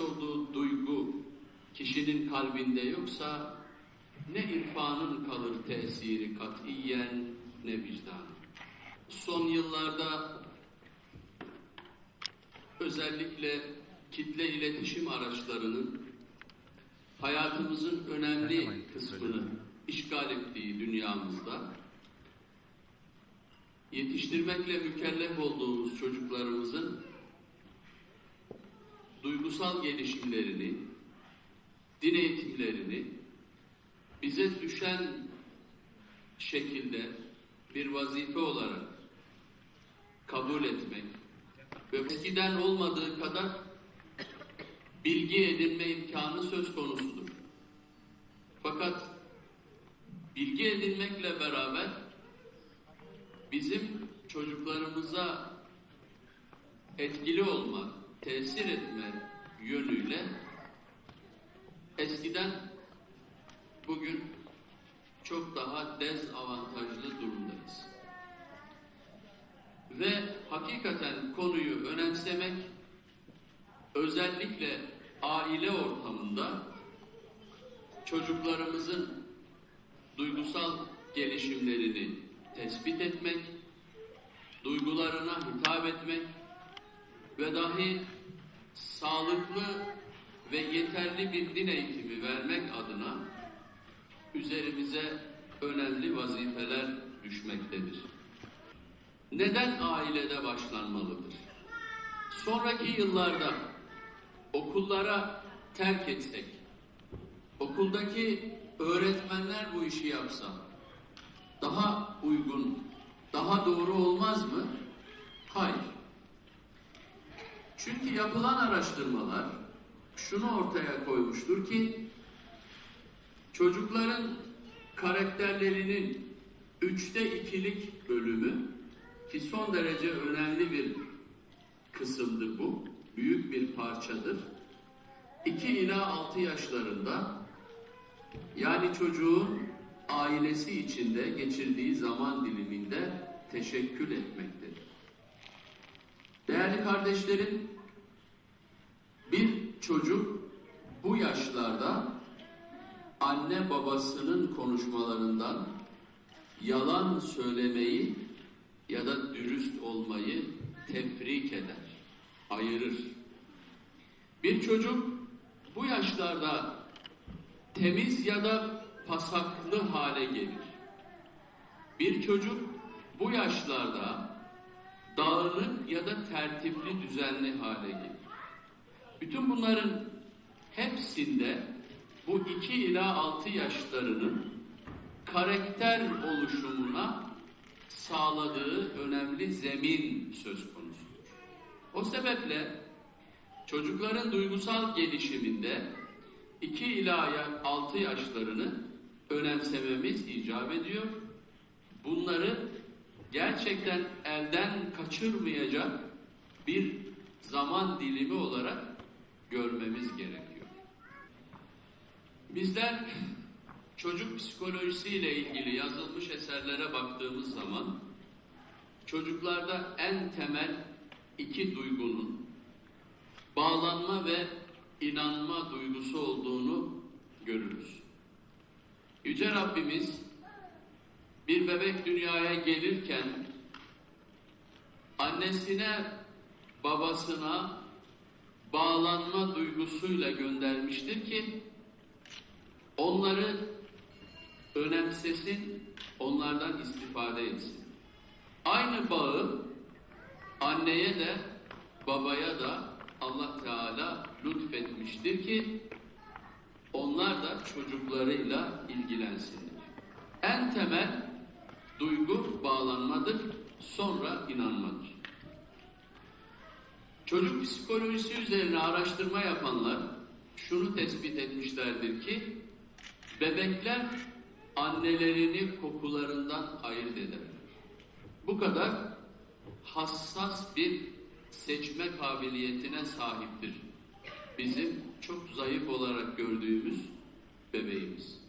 olduğu duygu kişinin kalbinde yoksa ne irfanın kalır tesiri katiyen ne vicdan. Son yıllarda özellikle kitle iletişim araçlarının hayatımızın önemli kısmını işgal ettiği dünyamızda yetiştirmekle mükellef olduğumuz çocuklarımızın duygusal gelişimlerini, din eğitimlerini bize düşen şekilde bir vazife olarak kabul etmek ve eskiden olmadığı kadar bilgi edinme imkanı söz konusudur. Fakat bilgi edinmekle beraber bizim çocuklarımıza etkili olma, tesir etme eskiden bugün çok daha dezavantajlı durumdayız. Ve hakikaten konuyu önemsemek özellikle aile ortamında çocuklarımızın duygusal gelişimlerini tespit etmek, duygularına hitap etmek ve dahi sağlıklı ve yeterli bir din eğitimi vermek adına üzerimize önemli vazifeler düşmektedir. Neden ailede başlanmalıdır? Sonraki yıllarda okullara terk etsek, okuldaki öğretmenler bu işi yapsa daha uygun, daha doğru olmaz mı? Hayır. Çünkü yapılan araştırmalar şunu ortaya koymuştur ki çocukların karakterlerinin üçte ikilik bölümü ki son derece önemli bir kısımdır bu, büyük bir parçadır. 2 ila 6 yaşlarında yani çocuğun ailesi içinde geçirdiği zaman diliminde teşekkül etmektedir. Değerli kardeşlerim, çocuk bu yaşlarda anne babasının konuşmalarından yalan söylemeyi ya da dürüst olmayı tefrik eder, ayırır. Bir çocuk bu yaşlarda temiz ya da pasaklı hale gelir. Bir çocuk bu yaşlarda dağınık ya da tertipli düzenli hale gelir. Bütün bunların hepsinde bu 2 ila 6 yaşlarının karakter oluşumuna sağladığı önemli zemin söz konusudur. O sebeple çocukların duygusal gelişiminde 2 ila 6 yaşlarını önemsememiz icap ediyor. Bunları gerçekten elden kaçırmayacak bir zaman dilimi olarak görmemiz gerekiyor. Bizler çocuk psikolojisiyle ilgili yazılmış eserlere baktığımız zaman çocuklarda en temel iki duygunun bağlanma ve inanma duygusu olduğunu görürüz. Yüce Rabbimiz bir bebek dünyaya gelirken annesine babasına bağlanma duygusuyla göndermiştir ki onları önemsesin, onlardan istifade etsin. Aynı bağı anneye de babaya da Allah Teala lütfetmiştir ki onlar da çocuklarıyla ilgilensinler. En temel duygu bağlanmadır, sonra inanmadır. Çocuk psikolojisi üzerine araştırma yapanlar şunu tespit etmişlerdir ki bebekler annelerini kokularından ayırt ederler. Bu kadar hassas bir seçme kabiliyetine sahiptir. Bizim çok zayıf olarak gördüğümüz bebeğimiz.